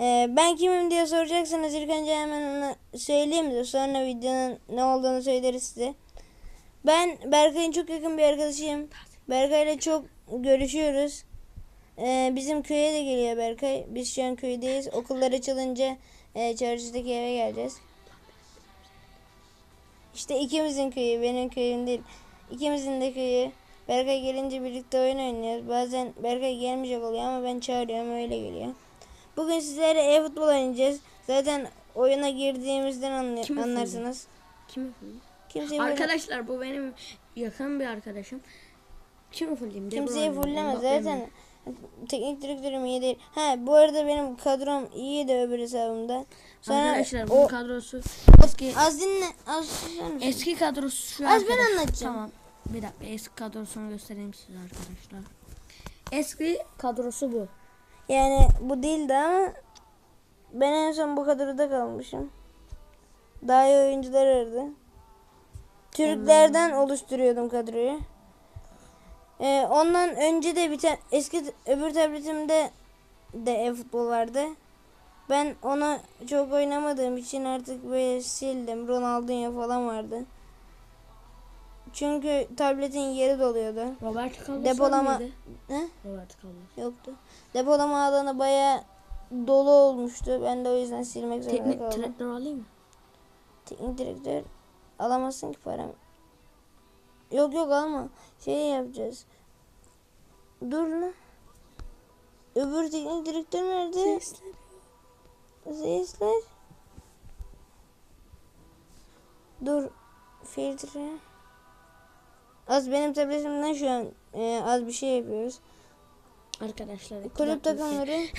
Ee, ben kimim diye soracaksınız. İlk önce hemen söyleyeyim de sonra videonun ne olduğunu söyleriz size. Ben Berkay'ın çok yakın bir arkadaşıyım. Berkay'la çok görüşüyoruz. Ee, bizim köye de geliyor Berkay. Biz şu an köydeyiz. Okullar açılınca e, çarşıdaki eve geleceğiz. İşte ikimizin köyü, benim köyüm değil. İkimizin de köyü. Berkay gelince birlikte oyun oynuyoruz. Bazen Berkay gelmeyecek oluyor ama ben çağırıyorum öyle geliyor. Bugün sizlere e-futbol oynayacağız. Zaten oyuna girdiğimizden anlay- Kim anlarsınız. Kim? Kimseyi Arkadaşlar bu benim yakın bir arkadaşım. Kim fullleyeyim? De Kimseyi Bruyne, fulleme Mbappe mi? zaten. Teknik direktörüm iyi değil. Ha bu arada benim kadrom iyi de öbür hesabımda. Sonra Arkadaşlar o bunun kadrosu eski az dinle az eski kadrosu şu Az ben anlatacağım. Tamam. Bir dakika eski kadrosunu göstereyim size arkadaşlar. Eski kadrosu bu. Yani bu değildi ama ben en son bu kadroda kalmışım. Daha iyi oyuncular vardı. Türklerden oluşturuyordum kadroyu. Ee, ondan önce de bir tane eski öbür tabletimde de e-futbol vardı. Ben onu çok oynamadığım için artık böyle sildim. Ronaldinho falan vardı. Çünkü tabletin yeri doluyordu. Robert Carlos Depolama- mıydı? Ne? Robert Carlos. Yoktu. Depolama alanı baya dolu olmuştu. Ben de o yüzden silmek zorunda Teknik kaldım. direktör alayım mı? Teknik direktör alamazsın ki param. Yok yok alma. Şey yapacağız. Dur lan. Öbür teknik direktör nerede? Sesler. Dur. Filtre. Az benim tabletimden şu an e, az bir şey yapıyoruz. Arkadaşlar. Kulüp bir takımları. şey-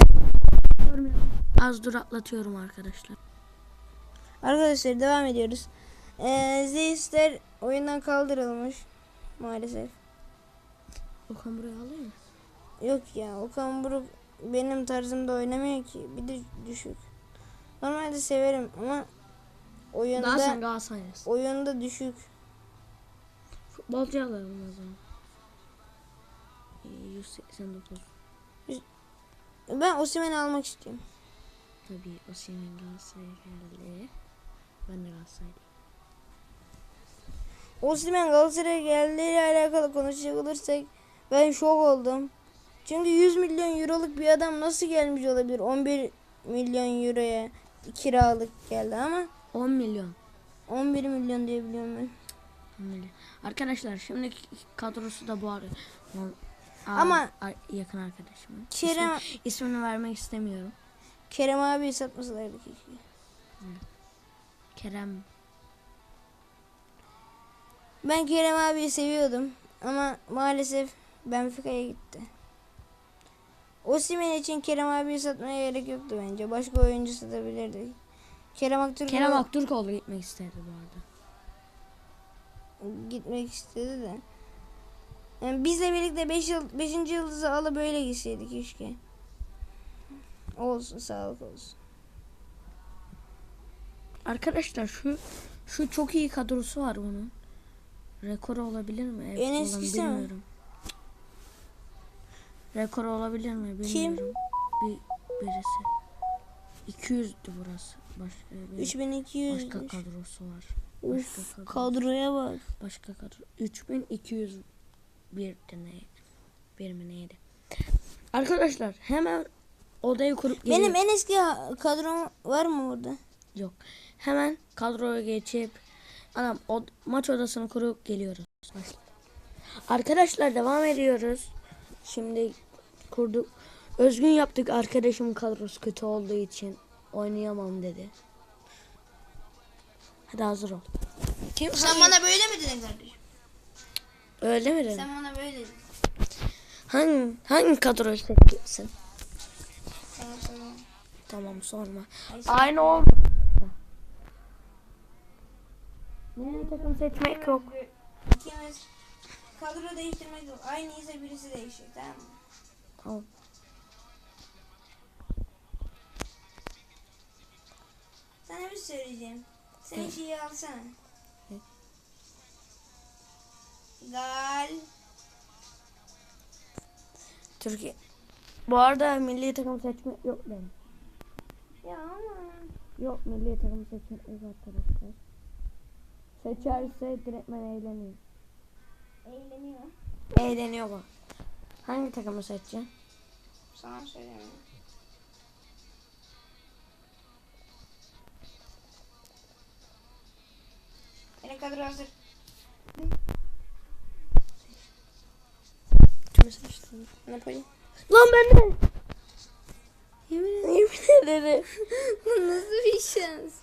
Az dur atlatıyorum arkadaşlar. Arkadaşlar devam ediyoruz. Ee, Zeus'ler oyundan kaldırılmış. Maalesef. Okan buraya alayım mı? Yok ya Okan Buruk benim tarzımda oynamıyor ki. Bir de düşük. Normalde severim ama Daha sen oyunda Galatasaraylısın. oyunda düşük. Futbolcu alalım o zaman. Ee, 189. Ben Osimhen'i almak istiyorum. Tabii Osimhen Galatasaray'a geldi. Ben de Galatasaraylıyım. Osimhen Galatasaray'a geldiğiyle alakalı konuşacak olursak ben şok oldum. Çünkü 100 milyon euroluk bir adam nasıl gelmiş olabilir? 11 milyon euroya kiralık geldi ama 10 milyon. 11 milyon diye biliyorum ben. 10 milyon. Arkadaşlar şimdiki kadrosu da bu arada. Ama- yakın arkadaşım. Kerem İsmi- ismini vermek istemiyorum. Kerem abi satmasalardı keşke. Kerem Ben Kerem abiyi seviyordum ama maalesef Benfica'ya gitti. Osimhen için Kerem abiyi satmaya gerek yoktu bence. Başka oyuncu satabilirdik. Kerem Aktürkoğlu Kerem Aktürkoğlu gitmek istedi bu arada. Gitmek istedi de. Yani bizle birlikte 5 yıl 5. yıldızı alıp böyle gitseydik keşke. Olsun sağlık olsun. Arkadaşlar şu şu çok iyi kadrosu var bunun. Rekoru olabilir mi? Evet, En eskisi mi? bilmiyorum. Rekoru olabilir mi Kim? bilmiyorum. Bir birisi. 200'dü burası. Bir 3200. başka kadrosu var. Uf kadro. kadroya bak. Başka kadro. 3200 bir neydi? Bir mi neydi? Arkadaşlar hemen odayı kurup Benim geliyorum. en eski kadrom var mı burada? Yok. Hemen kadroya geçip anam o, maç odasını kurup geliyoruz. Başla. Arkadaşlar devam ediyoruz. Şimdi kurduk. Özgün yaptık arkadaşımın kadrosu kötü olduğu için oynayamam dedi. Hadi hazır ol. Kim? Sen bana böyle mi dedin kardeşim? Öyle mi dedin? Sen bana böyle dedin. Hangi, hangi kadroyu seçeceksin? Tamam tamam. Tamam sorma. Ay, Aynı oldu. Benim takım seçmek yok. İkimiz kadro değiştirmek yok. Aynıysa birisi değişecek tamam mı? Tamam. Sana bir şey söyleyeceğim. Sen şeyi alsana. Ne? Gal. Türkiye. Bu arada milli takım seçmek yok benim. Ya ama. Yok milli takım seçmekteyiz arkadaşlar. Seçerse direktmen eğleniyor. Eğleniyor. Eğleniyor bu. Hangi takımı seçeceksin? Sana söylemiyorum. Benim kadro hazır. Kimi seçtin? Napoli. Lan ben de. Yemin Yemin ederim. Bu nasıl bir şans?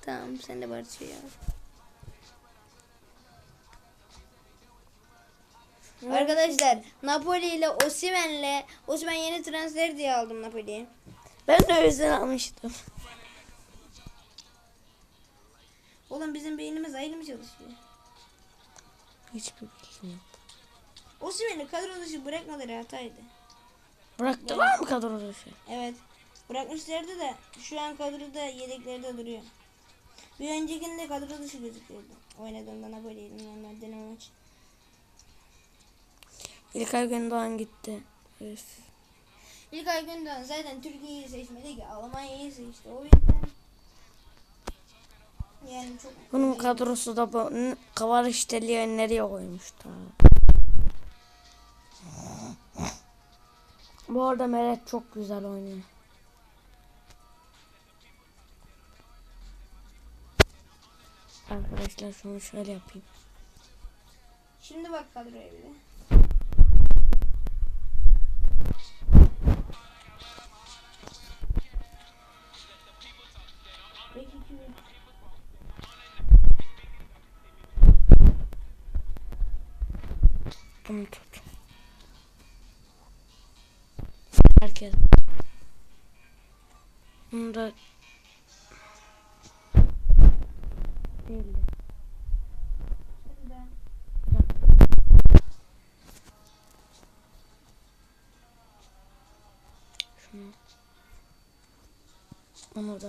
Tamam sen de Barış'ı ya. Arkadaşlar Napoli ile Osimhen'le Osimhen yeni transfer diye aldım Napoli'yi. Ben de o yüzden almıştım. Oğlum bizim beynimiz ayrı mı çalışıyor? Hiçbir bilgim yok. Osimhen'i kadro dışı bırakmaları hataydı. Bıraktılar mı kadro dışı? Evet. Bırakmışlardı da şu an kadroda yedeklerde duruyor. Bir öncekinde kadro dışı gözüküyordu. Oynadığında Napoli'ydim normal deneme maç. İlkay Gündoğan gitti. Üf. İlkay Gündoğan zaten Türkiye'yi seçmedi ki Almanya'yı seçti. O yüzden yani çok Bunun kadrosu da bu n- kavar işteliğe nereye koymuştu? Bu arada Meret çok güzel oynuyor. Arkadaşlar şunu şöyle yapayım. Şimdi bak kadroya bir Bunu tut. Herkes. Bunu da ben. Şunu. Onu da.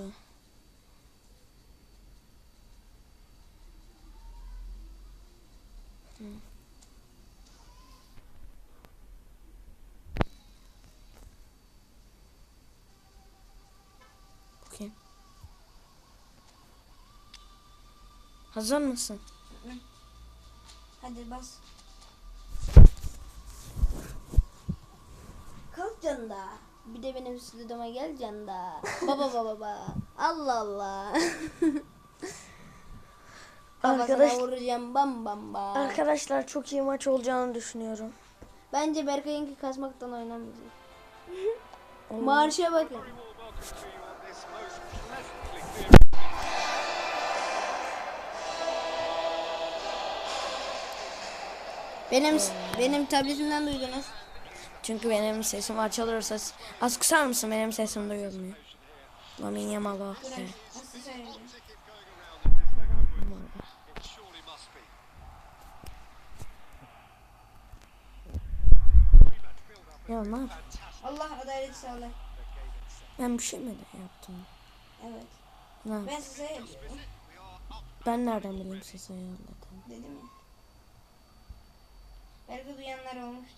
Hı. Bakayım. Hazır mısın? Hadi bas. Kalk canda. Bir de benim stüdyoma gel canda. Baba baba baba. Allah Allah. Arkadaş- vuracağım bam bam bam. Arkadaşlar çok iyi maç olacağını düşünüyorum. Bence Berkay'ınki kasmaktan oynamayacak. Marşa bakın. Benim benim tabletimden duydunuz. Çünkü benim sesim açılırsa az kısar mısın benim sesim duyulmuyor. Lamin Yamal bak. Bırak. be. Aslı söyledi. Ya ne yap- Allah adalet sağlar. Ben bir şey mi yaptım? Evet. Ne Ben size. Ben nereden bileyim sesi ayarladım? Dedim ya. Belki duyanlar olmuştu.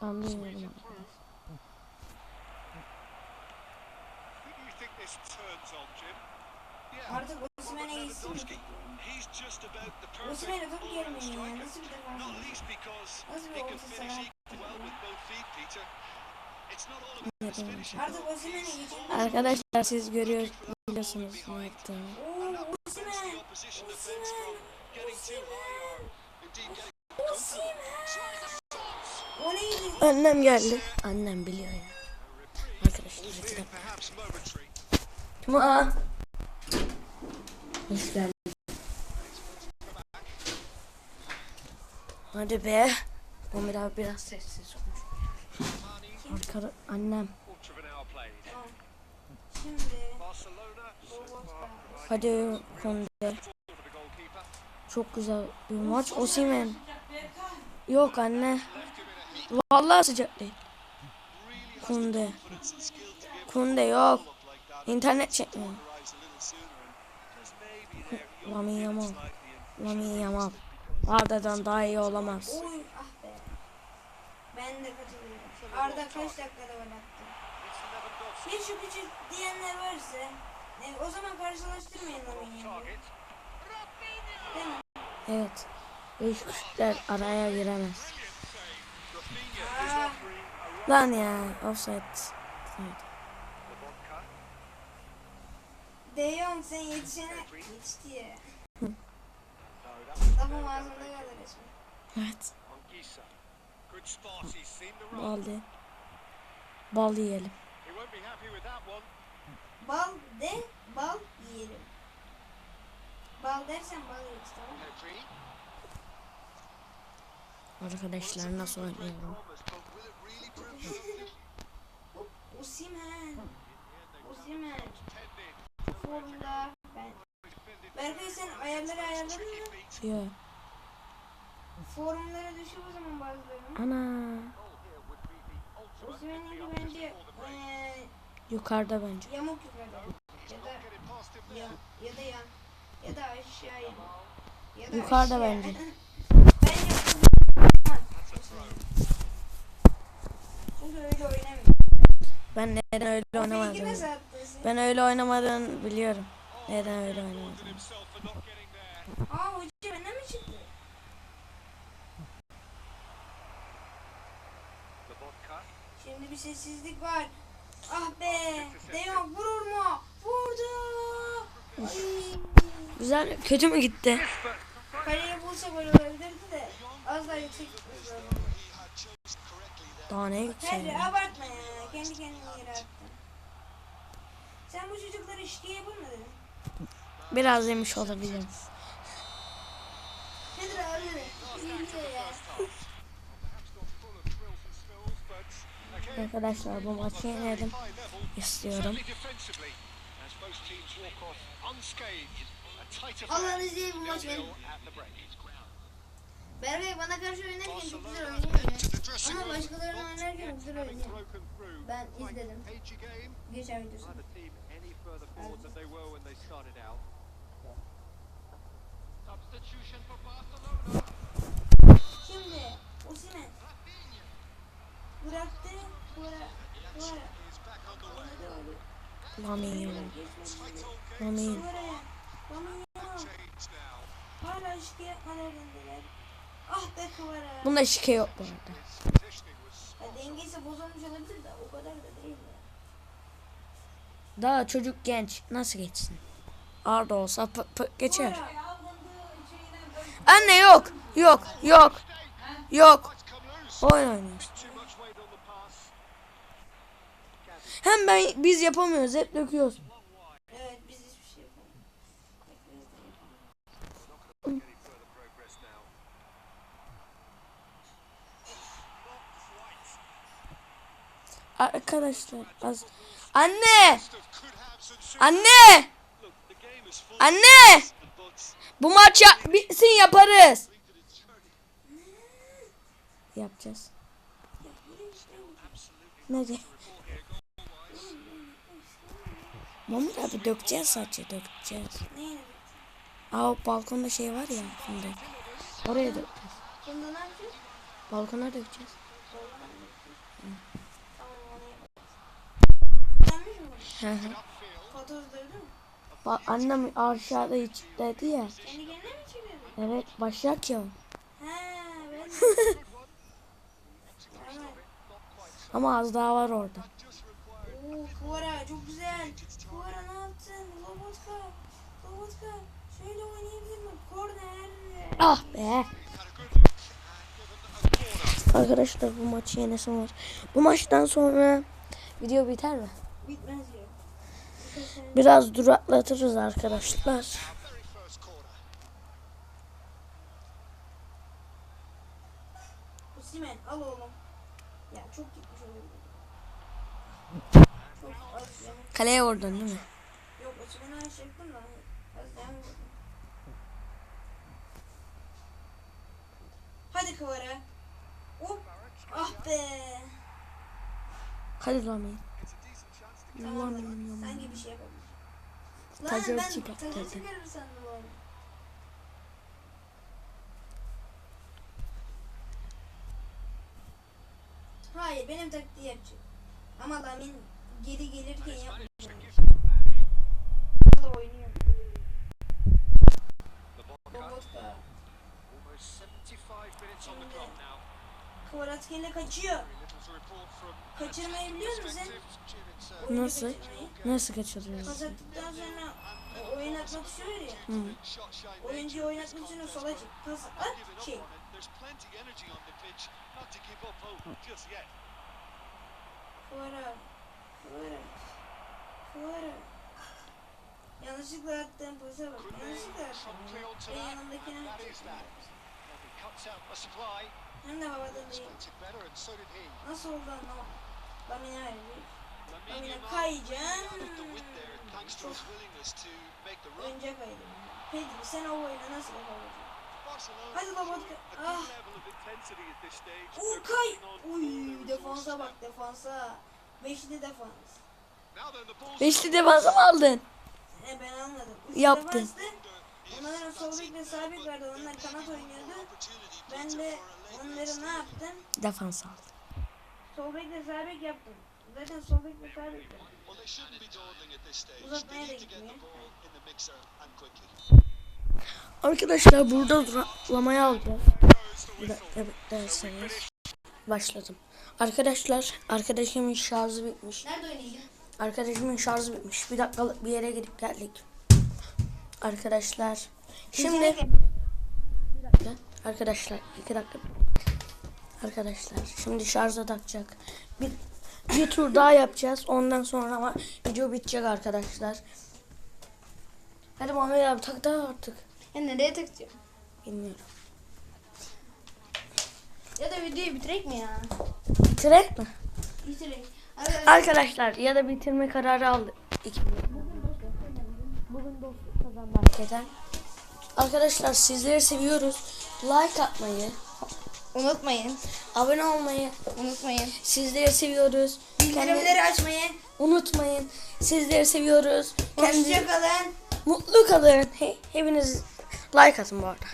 Anlıyorum Artık Osimhen'e gitsin Osimhen'e top gelmiyor ya. Nasıl bir because Nasıl bir orta finishing. Artık Osimhen'e geçelim. Arkadaşlar siz görüyor biliyorsunuz ne yaptığımı. Oo Osimhen. The opposition Annem geldi. Annem biliyor ya. Arkadaşlar iki dakika. perhaps momentary. Ma. Hoş geldin. Hadi be. Bu biraz biraz sessiz olmuş. Arkada annem. Hadi Konde. Çok güzel bir maç. Osimhen. Yok anne. Vallahi sıcak değil. Kunde. Kunde yok. İnternet çekmiyor. Lamin Yamal. Lamin Yamal. Arda'dan daha iyi olamaz. Oy ah be. Ben de katılıyorum. Arda kaç dakikada gol attı? Bir şu küçük diyenler varsa e, o zaman karşılaştırmayın Lamin'i. Target. Değil mi? Evet. Beş kuşlar araya giremez. Lan ya offside. Evet. Lobotka. De Jong sen yetişene yetişti ya. Lafım ağzımda kaldı resmen. Evet. Bal de. Bal yiyelim. Bal de bal yiyelim. Bal dersen bal yeriz tamam mı? Arkadaşlar nasıl oynuyorum? Osimhen. Tended. Formda. Ben. Berkay sen ayarları ayarladın mı? Yo. Forumlara düşüyor o zaman bazılarının. Ana. Osimhen'inki bence eee Yukarıda bence. yamuk yukarıda. Ya da ya, ya da yan. Ya da aşağıya. Ya da Yukarıda aşağı. bence. Çünkü öyle oynamıyor. Ben neden öyle O fake'i nasıl oynamadım? attın sen? Ben öyle oynamadığını biliyorum. Neden öyle there. Aa hoca benden mi çıktı? Şimdi bir sessizlik var. Ah be. De Jong vurur mu? Vurdu. Ay. Güzel. Kötü mü gitti? Kaleyi bulsa de. Az daha yüksek gitmesi lazım. Daha ne Hadi gideceğim? abartma ya. Kendi kendine yere attın. Sen bu çocukları şike yapılmadın. Biraz yemiş olabilirim. Nedir abi? Arkadaşlar bu maçı yenelim istiyorum. Allah'ın izniyle bu maç benim. Berkay bana karşı oynarken çok güzel oynuyor ya. Ama başkalarına oynarken güzel oynuyor. Ben izledim. Geçen videosunu. Şimdi Osimhen bıraktı. Yamal. Change now. Hala şike yapmalarındalar. Ah be kıvara. Bunda şike yok bu arada. Ya dengesi bozulmuş olabilir de o kadar da değil. Daha çocuk genç. Nasıl geçsin? Arda olsa pı- pı- geçer. Anne yok. Yok. Yok. Yok. Oyun oynuyoruz. Hem ben biz yapamıyoruz. Hep döküyoruz. Arkadaşlar az. Anne! Anne! Anne! Bu maç ya- bitsin yaparız. Yapacağız. Ne diye? Mahmut abi dökeceğiz saçı dökeceğiz. Aa balkonda şey var ya fındık. Oraya dökeceğiz. Balkona dökeceğiz. Tamam onu yaparız. Beğenmiş mi bunu? Hı hı. Fotoğrafı duydun mu? Bak annem aşağıda dedi ya. Kendi kendine mi çekiyordu? Evet başak ya. Ama az daha var orada. Oo Kıvara çok güzel. Kıvara ne yaptın? Lobotka. Lobotka. Şöyle oynayabilir mi? Korner. Ah be. Arkadaşlar bu maçı yenesim var. Bu maçtan sonra video biter mi? Bitmez diyor. Biraz duraklatırız arkadaşlar. Osimhen al oğlum. Ya çok gitmiş olabilir. Çok az yanı. Kaleye vurdun değil mi? Yok vurdum. Hadi Kıvara. Hop. Ah be. Hadi Lamin. Tamam Lamin. sanki bir şey yapabilir. Lan Tacı ben dedi. çıkarır sandım oğlum. Hayır benim taktiği yapacak. Ama Lamin geri gelirken yapmayacağım. oynuyor. Lobotka. Almost 75 minutes on the clock now. Kvaratskhelia kaçıyor. Kaçırmayı biliyor musun sen? Oyuncu Nasıl? kaçırmayı. Nasıl kaçırıyoruz? Pas attıktan sonra o- oynatmak istiyor ya. Hı. Oyuncuyu oynatmak için o sola çık. Pas at şey. Kvara. Kvara. Kvara. Yanlışlıkla attığım pasa bak. Yanlışlıkla attım. clear to Hem de havadan değil. Nasıl oldu anlamadım. Lamine verecek. Lamine kayacağım. Önce kaydı. Pedri sen o oyunu nasıl? Barcelona Hadi Lobotka. showing a Ah. good level of intensity at this stage. Oo They're kay. putting on all their Uy defansa bak defansa. Beşli defans. Beşli defansa mı aldın? E ben anladım. Üç Yaptın. Onların sol bek ve sağ bek vardı. Onlar kanat oynuyordu. Ben de onları ne yaptım? Defans aldı. Sol bek ve sağ bek yaptım. Zaten this stage. Uzatmaya da gitmiyor. Arkadaşlar burada duraklamayı alacağız. Bir dakika beklerseniz. Başladım. Arkadaşlar arkadaşımın şarjı bitmiş. Nerede oynayacağım? Arkadaşımın şarjı bitmiş. Bir dakikalık bir yere gidip geldik. Arkadaşlar. Şimdi. Arkadaşlar iki dakika. Arkadaşlar şimdi şarja takacak. Bir, bir tur daha yapacağız. Ondan sonra ama video bitecek arkadaşlar. Hadi Muhammed abi tak da artık. Ya nereye takacağım? Bilmiyorum. Ya da videoyu bitirek mi ya? Bitirek mi? Bitirek. Arkadaşlar Arkadaşlar ya da bitirme kararı aldık. İki. Bugün dostluk kazandı hakikaten. Arkadaşlar sizleri seviyoruz. Like atmayı, unutmayın. abone olmayı, Unutmayın. sizleri seviyoruz. Kendi, Bildirimleri açmayı. unutmayın. Sizleri seviyoruz. Kendi Hoşçakalın. mutlu kalın. He, hepiniz like atın bu arada.